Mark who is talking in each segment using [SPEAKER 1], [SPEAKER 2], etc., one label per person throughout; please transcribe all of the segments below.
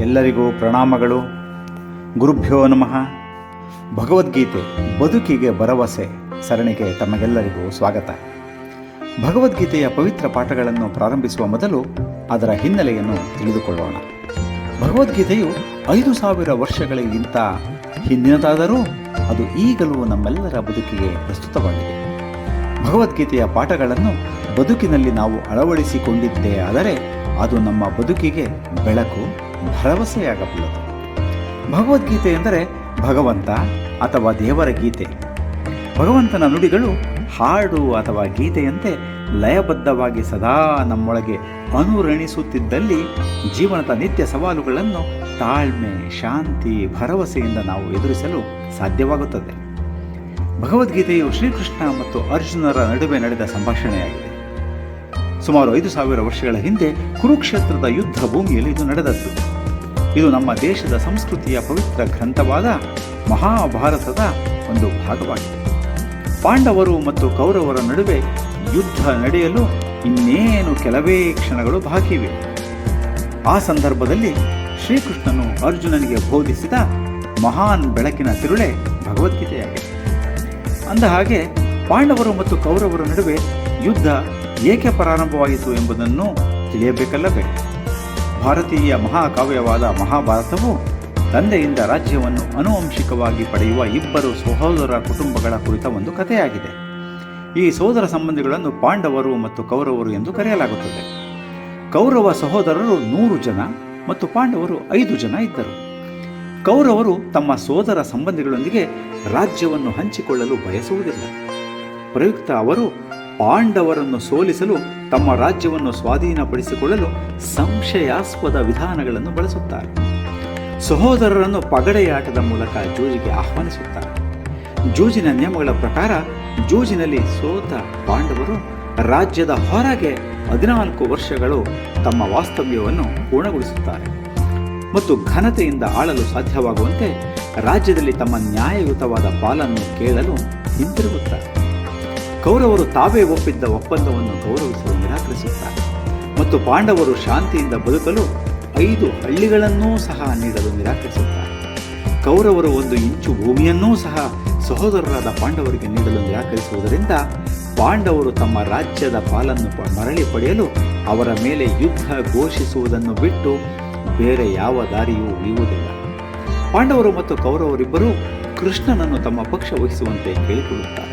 [SPEAKER 1] ಎಲ್ಲರಿಗೂ ಪ್ರಣಾಮಗಳು. ಗುರುಭ್ಯೋ ನಮಃ. ಭಗವದ್ಗೀತೆ ಬದುಕಿಗೆ ಭರವಸೆ ಸರಣಿಗೆ ತಮಗೆಲ್ಲರಿಗೂ ಸ್ವಾಗತ. ಭಗವದ್ಗೀತೆಯ ಪವಿತ್ರ ಪಾಠಗಳನ್ನು ಪ್ರಾರಂಭಿಸುವ ಮೊದಲು ಅದರ ಹಿನ್ನೆಲೆಯನ್ನು ತಿಳಿದುಕೊಳ್ಳೋಣ. ಭಗವದ್ಗೀತೆಯು ಐದು ಸಾವಿರ ವರ್ಷಗಳಿಗಿಂತ ಹಿಂದಿನದಾದರೂ ಅದು ಈಗಲೂ ನಮ್ಮೆಲ್ಲರ ಬದುಕಿಗೆ ಪ್ರಸ್ತುತವಾಗಿದೆ. ಭಗವದ್ಗೀತೆಯ ಪಾಠಗಳನ್ನು ಬದುಕಿನಲ್ಲಿ ನಾವು ಅಳವಡಿಸಿಕೊಂಡಿದ್ದೇ ಆದರೆ ಅದು ನಮ್ಮ ಬದುಕಿಗೆ ಬೆಳಕು ಭರವಸೆಯಾಗಬಲ್ಲದು. ಭಗವದ್ಗೀತೆ ಎಂದರೆ ಭಗವಂತ ಅಥವಾ ದೇವರ ಗೀತೆ. ಭಗವಂತನ ನುಡಿಗಳು ಹಾಡು ಅಥವಾ ಗೀತೆಯಂತೆ ಲಯಬದ್ಧವಾಗಿ ಸದಾ ನಮ್ಮೊಳಗೆ ಅನುರಣಿಸುತ್ತಿದ್ದಲ್ಲಿ ಜೀವನದ ನಿತ್ಯ ಸವಾಲುಗಳನ್ನು ತಾಳ್ಮೆ, ಶಾಂತಿ, ಭರವಸೆಯಿಂದ ನಾವು ಎದುರಿಸಲು ಸಾಧ್ಯವಾಗುತ್ತದೆ. ಭಗವದ್ಗೀತೆಯು ಶ್ರೀಕೃಷ್ಣ ಮತ್ತು ಅರ್ಜುನರ ನಡುವೆ ನಡೆದ ಸಂಭಾಷಣೆಯಾಗಿದೆ. ಸುಮಾರು ಐದು ಸಾವಿರ ವರ್ಷಗಳ ಹಿಂದೆ ಕುರುಕ್ಷೇತ್ರದ ಯುದ್ಧ ಭೂಮಿಯಲ್ಲಿ ಇದು ನಡೆದದ್ದು. ಇದು ನಮ್ಮ ದೇಶದ ಸಂಸ್ಕೃತಿಯ ಪವಿತ್ರ ಗ್ರಂಥವಾದ ಮಹಾಭಾರತದ ಒಂದು ಭಾಗವಾಗಿದೆ. ಪಾಂಡವರು ಮತ್ತು ಕೌರವರ ನಡುವೆ ಯುದ್ಧ ನಡೆಯಲು ಇನ್ನೇನು ಕೆಲವೇ ಕ್ಷಣಗಳು ಬಾಕಿವೆ ಆ ಸಂದರ್ಭದಲ್ಲಿ ಶ್ರೀಕೃಷ್ಣನು ಅರ್ಜುನನಿಗೆ ಬೋಧಿಸಿದ ಮಹಾನ್ ಬೆಳಕಿನ ತಿರುಳೆ ಭಗವದ್ಗೀತೆಯಾಗಿದೆ. ಅಂದ ಹಾಗೆ ಪಾಂಡವರು ಮತ್ತು ಕೌರವರ ನಡುವೆ ಯುದ್ಧ ಏಕೆ ಪ್ರಾರಂಭವಾಯಿತು ಎಂಬುದನ್ನು ತಿಳಿಯಬೇಕಲ್ಲವೇ? ಭಾರತೀಯ ಮಹಾಕಾವ್ಯವಾದ ಮಹಾಭಾರತವು ತಂದೆಯಿಂದ ರಾಜ್ಯವನ್ನು ಅನುವಂಶಿಕವಾಗಿ ಪಡೆಯುವ ಇಬ್ಬರು ಸಹೋದರ ಕುಟುಂಬಗಳ ಕುರಿತ ಒಂದು ಕಥೆಯಾಗಿದೆ. ಈ ಸೋದರ ಸಂಬಂಧಿಗಳನ್ನು ಪಾಂಡವರು ಮತ್ತು ಕೌರವರು ಎಂದು ಕರೆಯಲಾಗುತ್ತದೆ. ಕೌರವ ಸಹೋದರರು ನೂರು ಜನ ಮತ್ತು ಪಾಂಡವರು ಐದು ಜನ ಇದ್ದರು. ಕೌರವರು ತಮ್ಮ ಸೋದರ ಸಂಬಂಧಿಗಳೊಂದಿಗೆ ರಾಜ್ಯವನ್ನು ಹಂಚಿಕೊಳ್ಳಲು ಬಯಸುವುದಿಲ್ಲ. ಪ್ರಯುಕ್ತ ಅವರು ಪಾಂಡವರನ್ನು ಸೋಲಿಸಲು ತಮ್ಮ ರಾಜ್ಯವನ್ನು ಸ್ವಾಧೀನಪಡಿಸಿಕೊಳ್ಳಲು ಸಂಶಯಾಸ್ಪದ ವಿಧಾನಗಳನ್ನು ಬಳಸುತ್ತಾರೆ. ಸಹೋದರರನ್ನು ಪಗಡೆಯಾಟದ ಮೂಲಕ ಜೂಜಿಗೆ ಆಹ್ವಾನಿಸುತ್ತಾರೆ. ಜೂಜಿನ ನಿಯಮಗಳ ಪ್ರಕಾರ ಜೂಜಿನಲ್ಲಿ ಸೋತ ಪಾಂಡವರು ರಾಜ್ಯದ ಹೊರಗೆ ಹದಿನಾಲ್ಕು ವರ್ಷಗಳು ತಮ್ಮ ವಾಸ್ತವ್ಯವನ್ನು ಪೂರ್ಣಗೊಳಿಸುತ್ತಾರೆ ಮತ್ತು ಘನತೆಯಿಂದ ಆಳಲು ಸಾಧ್ಯವಾಗುವಂತೆ ರಾಜ್ಯದಲ್ಲಿ ತಮ್ಮ ನ್ಯಾಯಯುತವಾದ ಪಾಲನ್ನು ಕೇಳಲು ಹಿಂತಿರುಗುತ್ತಾರೆ. ಕೌರವರು ತಾವೇ ಒಪ್ಪಿದ್ದ ಒಪ್ಪಂದವನ್ನು ಗೌರವಿಸಲು ನಿರಾಕರಿಸುತ್ತಾರೆ. ಮತ್ತು ಪಾಂಡವರು ಶಾಂತಿಯಿಂದ ಬದುಕಲು ಐದು ಹಳ್ಳಿಗಳನ್ನೂ ಸಹ ನೀಡಲು ನಿರಾಕರಿಸುತ್ತಾರೆ. ಕೌರವರು ಒಂದು ಇಂಚು ಭೂಮಿಯನ್ನೂ ಸಹ ಸಹೋದರರಾದ ಪಾಂಡವರಿಗೆ ನೀಡಲು ನಿರಾಕರಿಸುವುದರಿಂದ ಪಾಂಡವರು ತಮ್ಮ ರಾಜ್ಯದ ಪಾಲನ್ನು ಮರಳಿ ಪಡೆಯಲು ಅವರ ಮೇಲೆ ಯುದ್ಧ ಘೋಷಿಸುವುದನ್ನು ಬಿಟ್ಟು ಬೇರೆ ಯಾವ ದಾರಿಯೂ ಉಳಿಯುವುದಿಲ್ಲ. ಪಾಂಡವರು ಮತ್ತು ಕೌರವರಿಬ್ಬರೂ ಕೃಷ್ಣನನ್ನು ತಮ್ಮ ಪಕ್ಷ ವಹಿಸುವಂತೆ ಕೇಳಿಕೊಳ್ಳುತ್ತಾರೆ.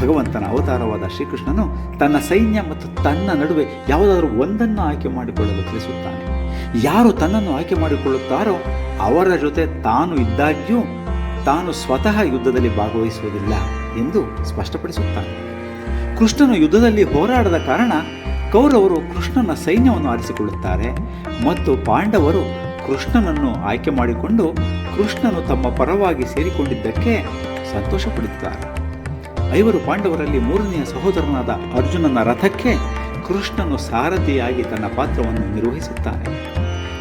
[SPEAKER 1] ಭಗವಂತನ ಅವತಾರವಾದ ಶ್ರೀಕೃಷ್ಣನು ತನ್ನ ಸೈನ್ಯ ಮತ್ತು ತನ್ನ ನಡುವೆ ಯಾವುದಾದರೂ ಒಂದನ್ನು ಆಯ್ಕೆ ಮಾಡಿಕೊಳ್ಳಲು ತಿಳಿಸುತ್ತಾನೆ. ಯಾರು ತನ್ನನ್ನು ಆಯ್ಕೆ ಮಾಡಿಕೊಳ್ಳುತ್ತಾರೋ ಅವರ ಜೊತೆ ತಾನು ಇದ್ದಾಗ್ಯೂ ತಾನು ಸ್ವತಃ ಯುದ್ಧದಲ್ಲಿ ಭಾಗವಹಿಸುವುದಿಲ್ಲ ಎಂದು ಸ್ಪಷ್ಟಪಡಿಸುತ್ತಾನೆ. ಕೃಷ್ಣನು ಯುದ್ಧದಲ್ಲಿ ಹೋರಾಡದ ಕಾರಣ ಕೌರವರು ಕೃಷ್ಣನ ಸೈನ್ಯವನ್ನು ಆರಿಸಿಕೊಳ್ಳುತ್ತಾರೆ ಮತ್ತು ಪಾಂಡವರು ಕೃಷ್ಣನನ್ನು ಆಯ್ಕೆ ಮಾಡಿಕೊಂಡು ಕೃಷ್ಣನು ತಮ್ಮ ಪರವಾಗಿ ಸೇರಿಕೊಂಡಿದ್ದಕ್ಕೆ ಸಂತೋಷ ಪಡುತ್ತಾರೆ ಐವರು ಪಾಂಡವರಲ್ಲಿ ಮೂರನೆಯ ಸಹೋದರನಾದ ಅರ್ಜುನನ ರಥಕ್ಕೆ ಕೃಷ್ಣನು ಸಾರಥಿಯಾಗಿ ತನ್ನ ಪಾತ್ರವನ್ನು ನಿರ್ವಹಿಸುತ್ತಾನೆ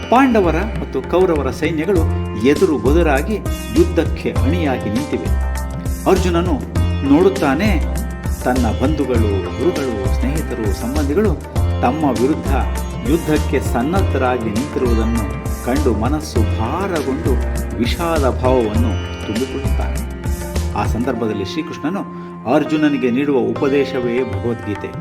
[SPEAKER 1] ಪಾಂಡವರ ಮತ್ತು ಕೌರವರ ಸೈನ್ಯಗಳು ಎದುರು ಬದುರಾಗಿ ಯುದ್ಧಕ್ಕೆ ಅಣಿಯಾಗಿ ನಿಂತಿವೆ. ಅರ್ಜುನನು ನೋಡುತ್ತಾನೆ, ತನ್ನ ಬಂಧುಗಳು, ಗುರುಗಳು, ಸ್ನೇಹಿತರು, ಸಂಬಂಧಿಗಳು ತಮ್ಮ ವಿರುದ್ಧ ಯುದ್ಧಕ್ಕೆ ಸನ್ನದ್ಧರಾಗಿ ನಿಂತಿರುವುದನ್ನು ಕಂಡು ಮನಸ್ಸು ಭಾರಗೊಂಡು ವಿಷಾದ ಭಾವವನ್ನು ತುಂಬಿಕೊಳ್ಳುತ್ತಾನೆ ಆ ಸಂದರ್ಭದಲ್ಲಿ ಶ್ರೀಕೃಷ್ಣನು ಅರ್ಜುನನಿಗೆ ನೀಡುವ ಉಪದೇಶವೇ ಭಗವದ್ಗೀತೆ.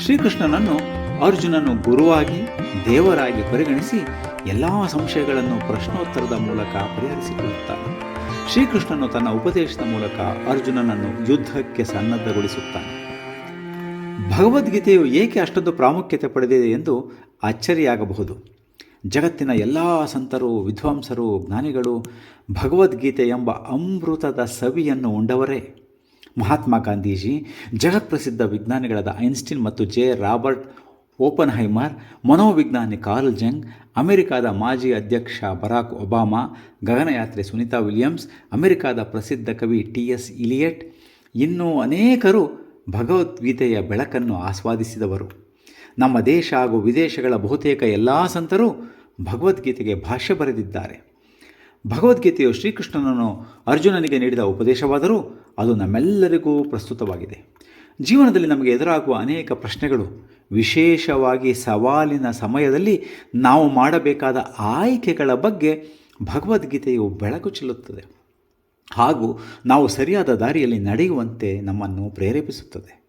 [SPEAKER 1] ಶ್ರೀಕೃಷ್ಣನನ್ನು ಅರ್ಜುನನು ಗುರುವಾಗಿ, ದೇವರಾಗಿ ಪರಿಗಣಿಸಿ ಎಲ್ಲ ಸಂಶಯಗಳನ್ನು ಪ್ರಶ್ನೋತ್ತರದ ಮೂಲಕ ಪರಿಹರಿಸಿಕೊಳ್ಳುತ್ತಾನೆ. ಶ್ರೀಕೃಷ್ಣನು ತನ್ನ ಉಪದೇಶದ ಮೂಲಕ ಅರ್ಜುನನನ್ನು ಯುದ್ಧಕ್ಕೆ ಸನ್ನದ್ಧಗೊಳಿಸುತ್ತಾನೆ. ಭಗವದ್ಗೀತೆಯು ಏಕೆ ಅಷ್ಟೊಂದು ಪ್ರಾಮುಖ್ಯತೆ ಪಡೆದಿದೆ ಎಂದು ಅಚ್ಚರಿಯಾಗಬಹುದು. ಜಗತ್ತಿನ ಎಲ್ಲ ಸಂತರು, ವಿದ್ವಾಂಸರು, ಜ್ಞಾನಿಗಳು, ಭಗವದ್ಗೀತೆ ಎಂಬ ಅಮೃತದ ಸವಿಯನ್ನು ಉಂಡವರೇ. ಮಹಾತ್ಮ ಗಾಂಧೀಜಿ, ಜಗತ್ಪ್ರಸಿದ್ಧ ವಿಜ್ಞಾನಿಗಳಾದ ಐನ್ಸ್ಟೀನ್ ಮತ್ತು ಜೆ. ರಾಬರ್ಟ್ ಓಪನ್ಹೈಮರ್, ಮನೋವಿಜ್ಞಾನಿ ಕಾರ್ಲ್ ಜಂಗ್, ಅಮೆರಿಕಾದ ಮಾಜಿ ಅಧ್ಯಕ್ಷ ಬರಾಕ್ ಒಬಾಮಾ, ಗಗನಯಾತ್ರಿ ಸುನೀತಾ ವಿಲಿಯಮ್ಸ್, ಅಮೆರಿಕಾದ ಪ್ರಸಿದ್ಧ ಕವಿ ಟಿ. ಎಸ್. ಇಲಿಯಟ್, ಇನ್ನೂ ಅನೇಕರು ಭಗವದ್ಗೀತೆಯ ಬೆಳಕನ್ನು ಆಸ್ವಾದಿಸಿದವರು. ನಮ್ಮ ದೇಶ ಹಾಗೂ ವಿದೇಶಗಳ ಬಹುತೇಕ ಎಲ್ಲ ಸಂತರು ಭಗವದ್ಗೀತೆಗೆ ಭಾಷ್ಯ ಬರೆದಿದ್ದಾರೆ. ಭಗವದ್ಗೀತೆಯು ಶ್ರೀಕೃಷ್ಣನನ್ನು ಅರ್ಜುನನಿಗೆ ನೀಡಿದ ಉಪದೇಶವಾದರೂ ಅದು ನಮ್ಮೆಲ್ಲರಿಗೂ ಪ್ರಸ್ತುತವಾಗಿದೆ. ಜೀವನದಲ್ಲಿ ನಮಗೆ ಎದುರಾಗುವ ಅನೇಕ ಪ್ರಶ್ನೆಗಳು ವಿಶೇಷವಾಗಿ ಸವಾಲಿನ ಸಮಯದಲ್ಲಿ ನಾವು ಮಾಡಬೇಕಾದ ಆಯ್ಕೆಗಳ ಬಗ್ಗೆ ಭಗವದ್ಗೀತೆಯು ಬೆಳಕು ಚೆಲ್ಲುತ್ತದೆ. ಹಾಗೂ ನಾವು ಸರಿಯಾದ ದಾರಿಯಲ್ಲಿ ನಡೆಯುವಂತೆ ನಮ್ಮನ್ನು ಪ್ರೇರೇಪಿಸುತ್ತದೆ.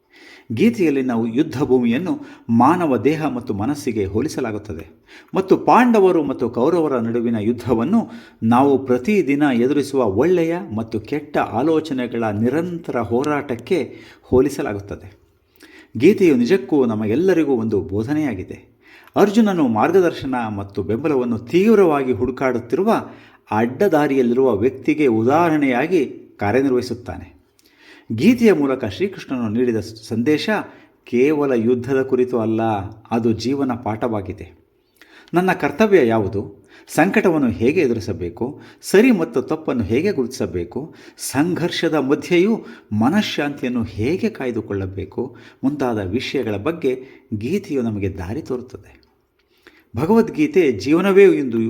[SPEAKER 1] ಗೀತೆಯಲ್ಲಿ ನಾವು ಯುದ್ಧ ಭೂಮಿಯನ್ನು ಮಾನವ ದೇಹ ಮತ್ತು ಮನಸ್ಸಿಗೆ ಹೋಲಿಸಲಾಗುತ್ತದೆ. ಮತ್ತು ಪಾಂಡವರು ಮತ್ತು ಕೌರವರ ನಡುವಿನ ಯುದ್ಧವನ್ನು ನಾವು ಪ್ರತಿದಿನ ಎದುರಿಸುವ ಒಳ್ಳೆಯ ಮತ್ತು ಕೆಟ್ಟ ಆಲೋಚನೆಗಳ ನಿರಂತರ ಹೋರಾಟಕ್ಕೆ ಹೋಲಿಸಲಾಗುತ್ತದೆ. ಗೀತೆಯು ನಿಜಕ್ಕೂ ನಮಗೆಲ್ಲರಿಗೂ ಒಂದು ಬೋಧನೆಯಾಗಿದೆ. ಅರ್ಜುನನು ಮಾರ್ಗದರ್ಶನ ಮತ್ತು ಬೆಂಬಲವನ್ನು ತೀವ್ರವಾಗಿ ಹುಡುಕಾಡುತ್ತಿರುವ ಅಡ್ಡದಾರಿಯಲ್ಲಿರುವ ವ್ಯಕ್ತಿಗೆ ಉದಾಹರಣೆಯಾಗಿ ಕಾರ್ಯನಿರ್ವಹಿಸುತ್ತಾನೆ. ಗೀತೆಯ ಮೂಲಕ ಶ್ರೀಕೃಷ್ಣನು ನೀಡಿದ ಸಂದೇಶ ಕೇವಲ ಯುದ್ಧದ ಕುರಿತು ಅಲ್ಲ, ಅದು ಜೀವನ ಪಾಠವಾಗಿದೆ. ನನ್ನ ಕರ್ತವ್ಯ ಯಾವುದು? ಸಂಕಟವನ್ನು ಹೇಗೆ ಎದುರಿಸಬೇಕು? ಸರಿ ಮತ್ತು ತಪ್ಪನ್ನು ಹೇಗೆ ಗುರುತಿಸಬೇಕು? ಸಂಘರ್ಷದ ಮಧ್ಯೆಯೂ ಮನಃಶಾಂತಿಯನ್ನು ಹೇಗೆ ಕಾಯ್ದುಕೊಳ್ಳಬೇಕು? ಮುಂತಾದ ವಿಷಯಗಳ ಬಗ್ಗೆ ಗೀತೆಯು ನಮಗೆ ದಾರಿ ತೋರುತ್ತದೆ. ಭಗವದ್ಗೀತೆ ಜೀವನವೇ ಎಂದು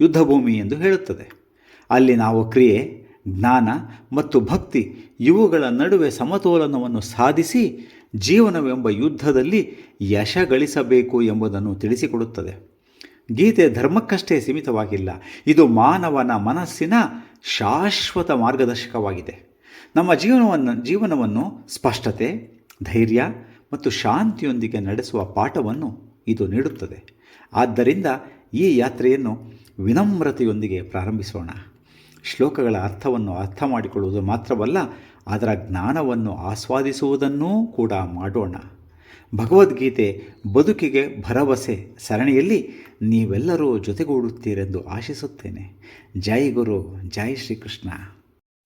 [SPEAKER 1] ಯುದ್ಧಭೂಮಿ ಎಂದು ಹೇಳುತ್ತದೆ. ಅಲ್ಲಿ ನಾವು ಕ್ರಿಯೆ ಜ್ಞಾನ ಮತ್ತು ಭಕ್ತಿ ಇವುಗಳ ನಡುವೆ ಸಮತೋಲನವನ್ನು ಸಾಧಿಸಿ ಜೀವನವೆಂಬ ಯುದ್ಧದಲ್ಲಿ ಯಶ ಗಳಿಸಬೇಕು ಎಂಬುದನ್ನು ತಿಳಿಸಿಕೊಡುತ್ತದೆ. ಗೀತೆ ಧರ್ಮಕ್ಕಷ್ಟೇ ಸೀಮಿತವಾಗಿಲ್ಲ. ಇದು ಮಾನವನ ಮನಸ್ಸಿನ ಶಾಶ್ವತ ಮಾರ್ಗದರ್ಶಕವಾಗಿದೆ. ನಮ್ಮ ಜೀವನವನ್ನು ಜೀವನವನ್ನು ಸ್ಪಷ್ಟತೆ, ಧೈರ್ಯ ಮತ್ತು ಶಾಂತಿಯೊಂದಿಗೆ ನಡೆಸುವ ಪಾಠವನ್ನು ಇದು ನೀಡುತ್ತದೆ. ಆದ್ದರಿಂದ ಈ ಯಾತ್ರೆಯನ್ನು ವಿನಮ್ರತೆಯೊಂದಿಗೆ ಪ್ರಾರಂಭಿಸೋಣ. ಶ್ಲೋಕಗಳ ಅರ್ಥವನ್ನು ಅರ್ಥ ಮಾಡಿಕೊಳ್ಳುವುದು ಮಾತ್ರವಲ್ಲ, ಅದರ ಜ್ಞಾನವನ್ನು ಆಸ್ವಾದಿಸುವುದನ್ನೂ ಕೂಡ ಮಾಡೋಣ. ಭಗವದ್ಗೀತೆ ಬದುಕಿಗೆ ಭರವಸೆ ಸರಣಿಯಲ್ಲಿ ನೀವೆಲ್ಲರೂ ಜೊತೆಗೂಡುತ್ತೀರೆಂದು ಆಶಿಸುತ್ತೇನೆ. ಜೈ ಗುರು, ಜೈ ಶ್ರೀಕೃಷ್ಣ.